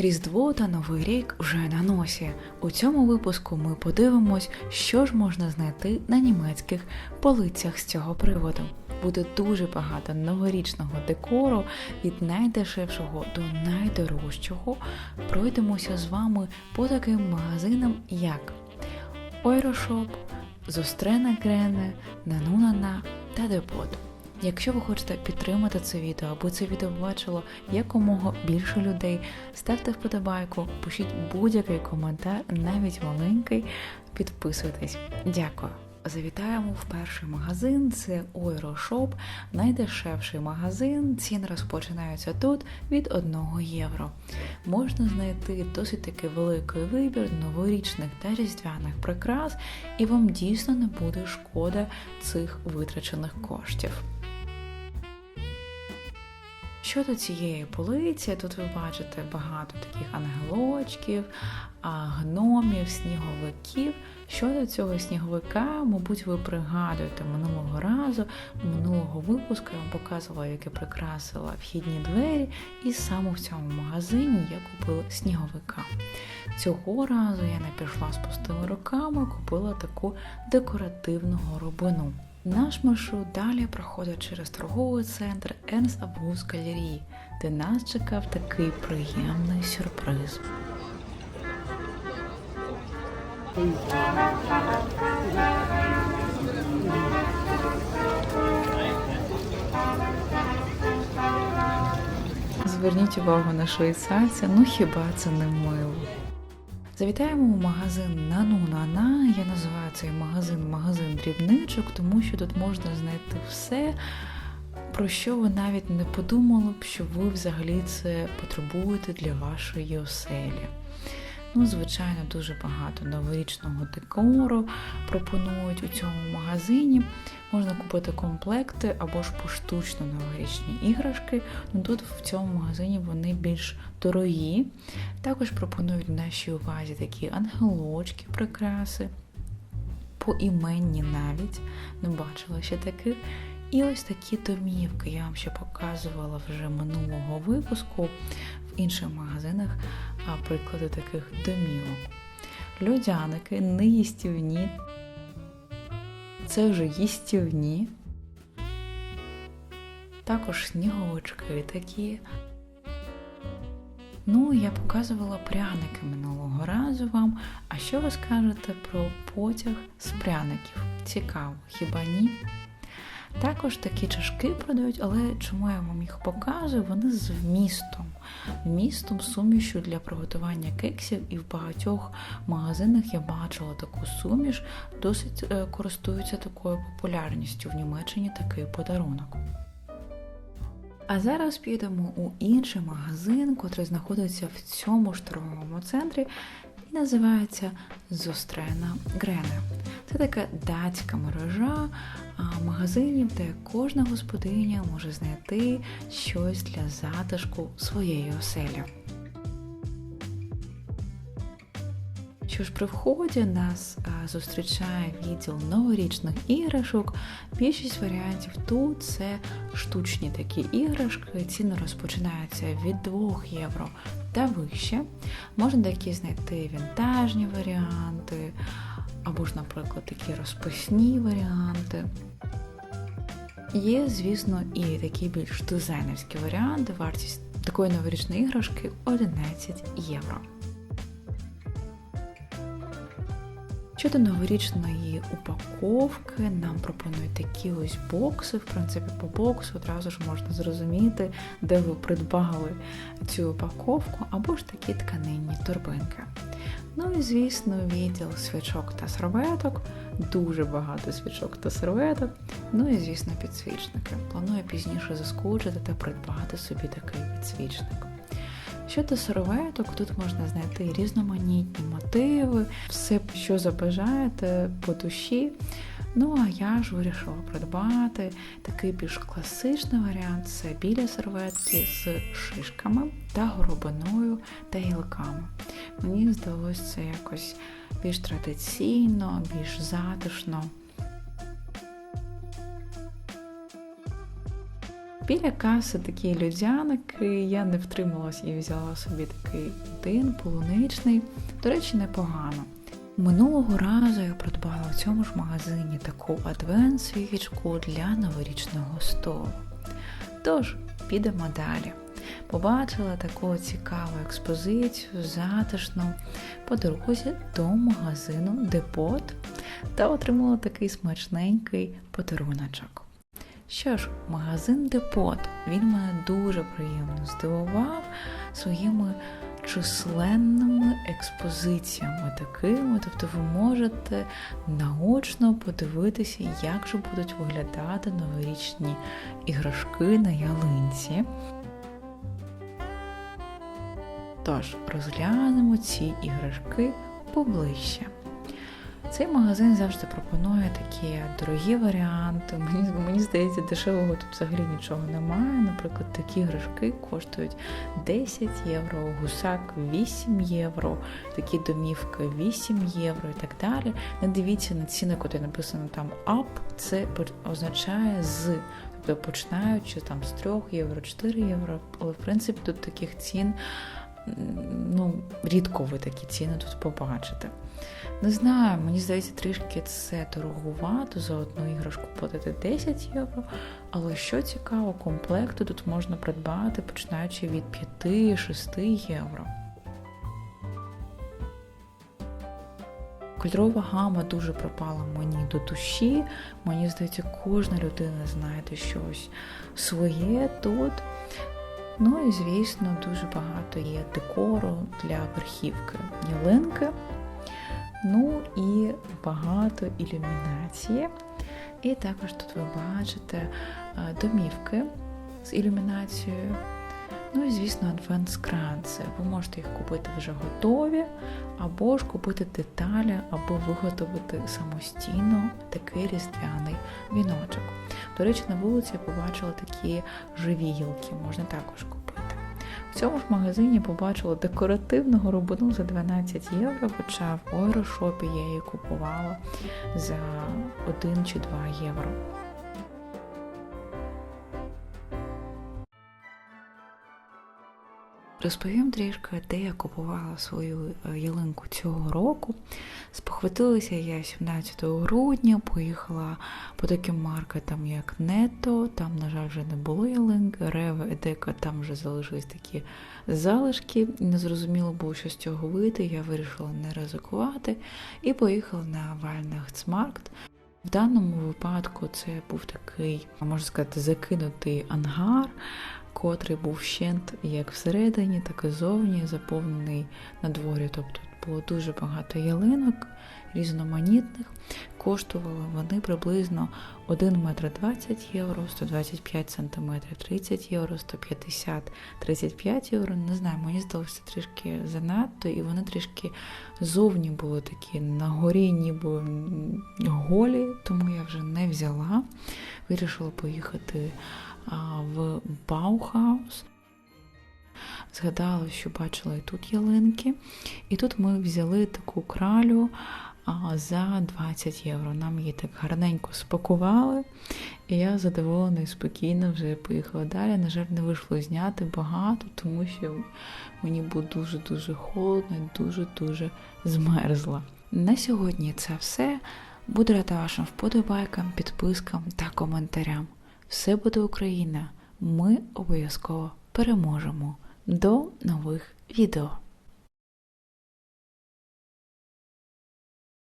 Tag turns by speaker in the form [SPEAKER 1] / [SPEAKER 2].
[SPEAKER 1] Різдво та Новий рік вже на носі. У цьому випуску ми подивимось, що ж можна знайти на німецьких полицях з цього приводу. Буде дуже багато новорічного декору від найдешевшого до найдорожчого. Пройдемося з вами по таким магазинам, як Ойрошоп, Зострена Грене, Нанунана та Депот. Якщо ви хочете підтримати це відео, аби це відео бачило якомога більше людей, ставте вподобайку, пишіть будь-який коментар, навіть маленький, підписуйтесь. Дякую. Завітаємо в перший магазин, це Ойрошоп, найдешевший магазин. Ціни розпочинаються тут від 1 євро. Можна знайти досить таки великий вибір новорічних та різдвяних прикрас, і вам дійсно не буде шкода цих витрачених коштів. Щодо цієї полиці, тут ви бачите багато таких ангелочків, гномів, сніговиків. Щодо цього сніговика, мабуть, ви пригадуєте минулого разу, минулого випуску я вам показувала, як я прикрасила вхідні двері, і саме в цьому магазині я купила сніговика. Цього разу я не пішла з пустими руками, купила таку декоративну горобину. Наш маршрут далі проходить через торговий центр Енс Абус Галерії, де нас чекав такий приємний сюрприз. Зверніть увагу на швейцарця, ну хіба це не мило? Завітаємо в магазин Нанунана. Я називаю цей магазин магазин дрібничок, тому що тут можна знайти все, про що ви навіть не подумали б, що ви взагалі це потребуєте для вашої оселі. Ну, звичайно, дуже багато новорічного декору пропонують у цьому магазині. Можна купити комплекти або ж поштучно новорічні іграшки. Ну тут в цьому магазині вони більш дорогі. Також пропонують нашій увазі такі ангелочки, прикраси, поіменні навіть, не бачила ще таких. І ось такі домівки. Я вам ще показувала вже минулого випуску інших магазинах приклади таких домівок. Льодяники неїстівні. Це вже їстівні. Також сніговички такі. Ну, я показувала пряники минулого разу вам. А що ви скажете про потяг з пряників? Цікаво, хіба ні? Також такі чашки продають, але чому я вам їх показую? Вони з вмістом. Вмістом сумішю для приготування кексів, і в багатьох магазинах я бачила таку суміш, досить е, користуються такою популярністю в Німеччині такий подарунок. А зараз підемо у інший магазин, котрий знаходиться в цьому ж торговому центрі і називається Зострена Грене. Це така датська мережа магазинів, де кожна господиня може знайти щось для затишку своєї оселі. Що ж при вході нас зустрічає відділ новорічних іграшок. Більшість варіантів тут це штучні такі іграшки. Ціни розпочинаються від 2 євро та вище. Можна такі знайти вінтажні варіанти, або ж, наприклад, такі розписні варіанти. Є, звісно, і такі більш дизайнерські варіанти. Вартість такої новорічної іграшки 11 євро. Щодо новорічної упаковки, нам пропонують такі ось бокси. В принципі, по боксу одразу ж можна зрозуміти, де ви придбали цю упаковку, або ж такі тканинні торбинки. Ну і, звісно, відділ свічок та серветок, дуже багато свічок та серветок. Ну і, звісно, підсвічники. Планую пізніше заскучити та придбати собі такий підсвічник. Щодо серветок, тут можна знайти різноманітні мотиви, все, що забажаєте по душі. Ну, а я ж вирішила придбати такий більш класичний варіант це біля серветки з шишками та горобиною та гілками. Мені здалося це якось більш традиційно, більш затишно. Біля каси такі людяники, я не втрималась і взяла собі такий один полуничний. До речі, непогано. Минулого разу я придбала в цьому ж магазині таку адвент-свічку для новорічного столу. Тож, підемо далі. Побачила таку цікаву експозицію, затишну по дорозі до магазину Депот та отримала такий смачненький подаруночок. Що ж, магазин Депот він мене дуже приємно здивував своїми численними експозиціями такими, тобто ви можете наочно подивитися, як же будуть виглядати новорічні іграшки на ялинці. Тож розглянемо ці іграшки поближче. Цей магазин завжди пропонує такі дорогі варіанти. Мені, мені здається, дешевого тут взагалі нічого немає. Наприклад, такі іграшки коштують 10 євро, гусак 8 євро, такі домівки 8 євро і так далі. Не дивіться на ціни, коли написано там up, це означає з. Тобто починаючи там з 3 євро, 4 євро, але в принципі тут таких цін ну, рідко ви такі ціни тут побачите. Не знаю, мені здається, трішки це торгувато за одну іграшку платити 10 євро. Але що цікаво, комплекти тут можна придбати, починаючи від 5-6 євро. Кольорова гама дуже пропала мені до душі. Мені здається, кожна людина знає щось своє тут. Ну і, звісно, дуже багато є декору для верхівки ялинки. Ну і багато ілюмінації. І також тут ви бачите е, домівки з ілюмінацією. Ну і, звісно, адвент-скранці. Ви можете їх купити вже готові, або ж купити деталі, або виготовити самостійно такий різдвяний віночок. До речі, на вулиці я побачила такі живі гілки, можна також купити. В цьому ж магазині побачила декоративну горобину за 12 євро, хоча в ойрошопі я її купувала за 1 чи 2 євро. Розповім трішки, де я купувала свою е, ялинку цього року. Спохватилася я 17 грудня, поїхала по таким маркетам, як Нето. Там, на жаль, вже не було ялинки, Рева, Едека, там вже залишились такі залишки. Не зрозуміло було, що з цього вийти. Я вирішила не ризикувати і поїхала на Вальнахцмаркт. В даному випадку це був такий, можна сказати, закинутий ангар котрий був вщент як всередині, так і зовні, заповнений на дворі. Тобто було дуже багато ялинок різноманітних. Коштували вони приблизно 1 метр 20 євро, 125 сантиметрів 30 євро, 150 35 євро. Не знаю, мені здалося трішки занадто, і вони трішки зовні були такі на горі, ніби голі, тому я вже не взяла. Вирішила поїхати в Баухаус. Згадала, що бачила і тут ялинки. І тут ми взяли таку кралю за 20 євро. Нам її так гарненько спакували, і я задоволена і спокійно вже поїхала далі. На жаль, не вийшло зняти багато, тому що мені було дуже-дуже холодно і дуже-дуже змерзла. На сьогодні це все. Буду рада вашим вподобайкам, підпискам та коментарям. Все буде Україна! Ми обов'язково переможемо. До нових відео!